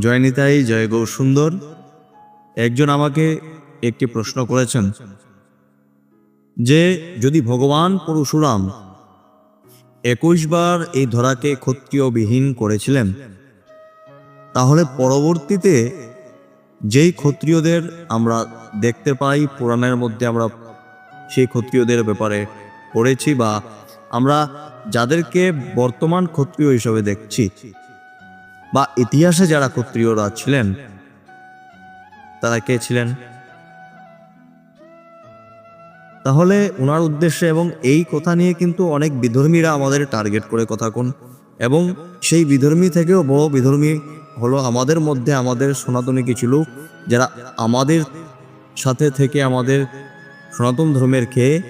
জয়নিতাই জয় গৌ সুন্দর। একজন আমাকে একটি প্রশ্ন করেছেন যে, যদি ভগবান পরশুরাম একুশ বার এই ধরাকে ক্ষত্রিয়বিহীন করেছিলেন, তাহলে পরবর্তীতে যেই ক্ষত্রিয়দের আমরা দেখতে পাই, পুরাণের মধ্যে আমরা সেই ক্ষত্রিয়দের ব্যাপারে পড়েছি বা আমরা যাদেরকে বর্তমান ক্ষত্রিয় হিসেবে দেখছি বা ইতিহাসে যারা ক্ষত্রিয়রা ছিলেন, তারা কে ছিলেন? তাহলে ওনার উদ্দেশ্যে এবং এই কথা নিয়ে কিন্তু অনেক বিধর্মীরা আমাদের টার্গেট করে কথা কোন। এবং সেই বিধর্মী থেকেও বড় বিধর্মী হলো আমাদের মধ্যে আমাদের সনাতনী কিছু লোক যারা আমাদের সাথে থেকে আমাদের সনাতন ধর্মের খেয়ে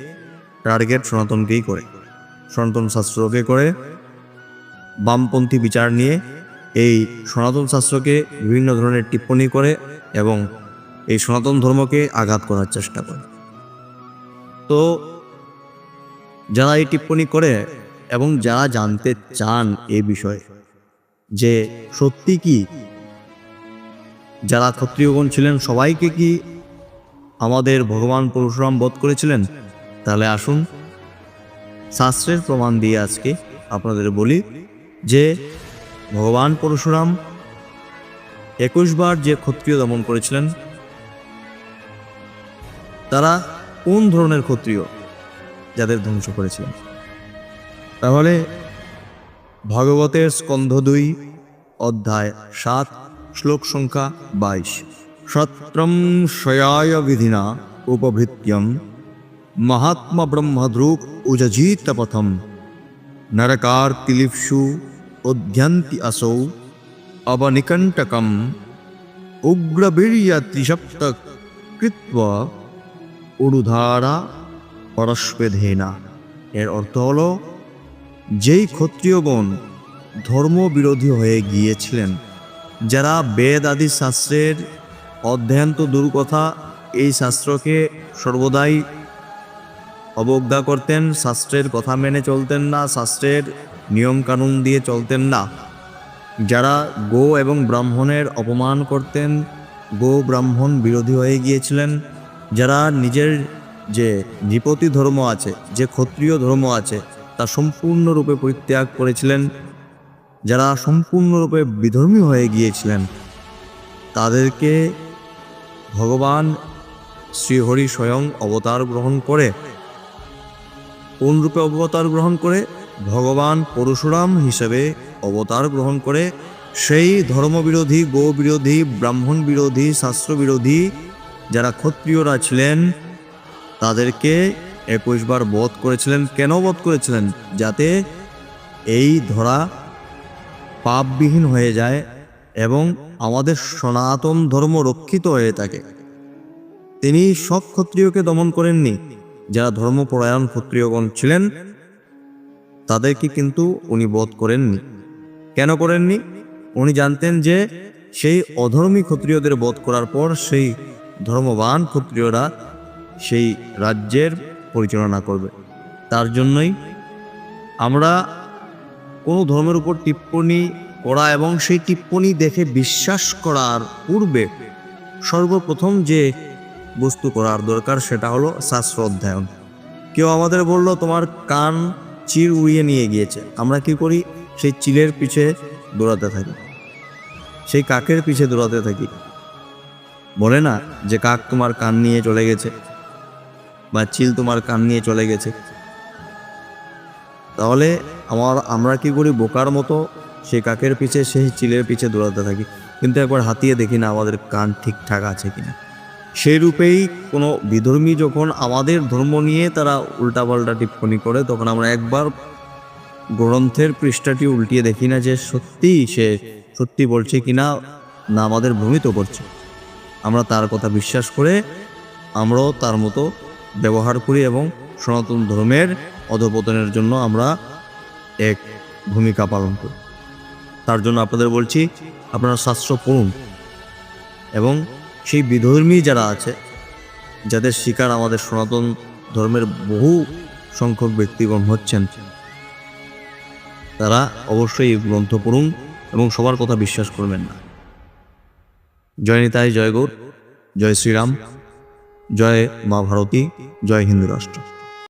টার্গেট সনাতনকেই করে। সনাতন শাস্ত্রকে করে বামপন্থী বিচার নিয়ে এই সনাতন শাস্ত্রকে বিভিন্ন ধরনের টিপ্পণী করে এবং এই সনাতন ধর্মকে আঘাত করার চেষ্টা করে। তো যারা এই টিপ্পণী করে এবং যারা জানতে চান এই বিষয়ে যে সত্যি কি, যারা ক্ষত্রিয়গণ ছিলেন, সবাইকে কি আমাদের ভগবান পরশুরাম বধ করেছিলেন, তাহলে আসুন শাস্ত্রের প্রমাণ দিয়ে আজকে আপনাদের বলি যে ভগবান পরশুরাম একুশ বার যে ক্ষত্রিয় দমন করেছিলেন, তারা কোন ধরনের ক্ষত্রিয় যাদের ধ্বংস করেছিলেন? তাহলে ভাগবতের স্কন্ধ দুই, অধ্যায় সাত, শ্লোক সংখ্যা বাইশ। সত্রম শয়ায় বিধিনা উপভৃত্যম, মহাত্মা ব্রহ্মদ্রুক উজজিত পথম, নরকার তিলিপসু উদ্যন্তি আসৌ অবনিকণ্টকম উগ্রবীর্য ত্রিসপ্ত কৃত্বা উড়ুধারা পরস্পেধেনা এর অর্থ হলো, যেই ক্ষত্রিয়গণ ধর্ম বিরোধী হয়ে গিয়েছিলেন, যারা বেদ আদি শাস্ত্রের অধ্যয়ন তো দূর এই শাস্ত্রকে সর্বদাই অবজ্ঞা করতেন, শাস্ত্রের কথা মেনে চলতেন না, শাস্ত্রের নিয়ম কানুন দিয়ে চলতেন না। যারা গো এবং ব্রাহ্মণের অপমান করতেন, গো ব্রাহ্মণ বিরোধী হয়ে গিয়েছিলেন। যারা নিজের যে নৃপতি ধর্ম আছে, যে ক্ষত্রিয় ধর্ম আছে, তা সম্পূর্ণরূপে পরিত্যাগ করেছিলেন। যারা সম্পূর্ণরূপে বিধর্মী হয়ে গিয়েছিলেন, তাদেরকে ভগবান শ্রীহরি স্বয়ং অবতার গ্রহণ করে কোন রূপে অবতার গ্রহণ করে? ভগবান পরশুরাম হিসেবে অবতার গ্রহণ করে সেই ধর্মবিরোধী গো বিরোধী ব্রাহ্মণ বিরোধী শাস্ত্র বিরোধী যারা ক্ষত্রিয়রা ছিলেন, তাদেরকে একুশ বার বধ করেছিলেন। কেন বধ করেছিলেন? যাতে এই ধরা পাপবিহীন হয়ে যায় এবং আমাদের সনাতন ধর্ম রক্ষিত হয়ে থাকে। তিনি সব ক্ষত্রিয়কে দমন করেননি। যারা ধর্মপরায়ণ ক্ষত্রিয়গণ ছিলেন তাদেরকে কিন্তু উনি বধ করেননি। কেন করেননি? উনি জানতেন যে সেই অধর্মী ক্ষত্রিয়দের বধ করার পর সেই ধর্মবান ক্ষত্রিয়রা সেই রাজ্যের পরিচালনা করবে। তার জন্যই আমরা কোনো ধর্মের উপর টিপ্পণী করা এবং সেই টিপ্পণী দেখে বিশ্বাস করার পূর্বে সর্বপ্রথম যে বস্তু করার দরকার সেটা হলো শাস্ত্র অধ্যয়ন। কেউ আমাদের বলল, তোমার কান চির উড়িয়ে নিয়ে গিয়েছে। আমরা কি করি? সেই চিলের পিছে দৌড়াতে থাকি। সেই কাকের পিছে দৌড়াতে থাকি। বলে না যে কাক তোমার কান নিয়ে চলে গেছে বা চিল তোমার কান নিয়ে চলে গেছে। তাহলে আমার, আমরা কি করি? বোকার মতো সেই কাকের পিছে, সেই চিলের পিছে দৌড়াতে থাকি। কিন্তু একবার হাতিয়ে দেখি না আমাদের কান ঠিকঠাক আছে কিনা। সেই রূপেই কোনো বিধর্মী যখন আমাদের ধর্ম নিয়ে তারা উল্টাপাল্টা টিপ্পণী করে, তখন আমরা একবার গ্রন্থের পৃষ্ঠাটি উল্টিয়ে দেখি না যে সত্যি সে সত্যি বলছে কিনা না আমাদের ভ্রমিত করছে। আমরা তার কথা বিশ্বাস করে আমরাও তার মতো ব্যবহার করি এবং সনাতন ধর্মের অধপতনের জন্য আমরা এক ভূমিকা পালন করি। তার জন্য আপনাদের বলছি, আপনারা শাস্ত্র পড়ুন এবং সেই বিধর্মী যারা আছে, যাদের শিকার আমাদের সনাতন ধর্মের বহু সংখ্যক ব্যক্তিগণ হচ্ছেন, তারা অবশ্যই এই গ্রন্থ পড়ুন এবং সবার কথা বিশ্বাস করবেন না। জয় নিতাই, জয় গৌর, জয় শ্রীরাম, জয় মা ভারতী, জয় হিন্দু রাষ্ট্র।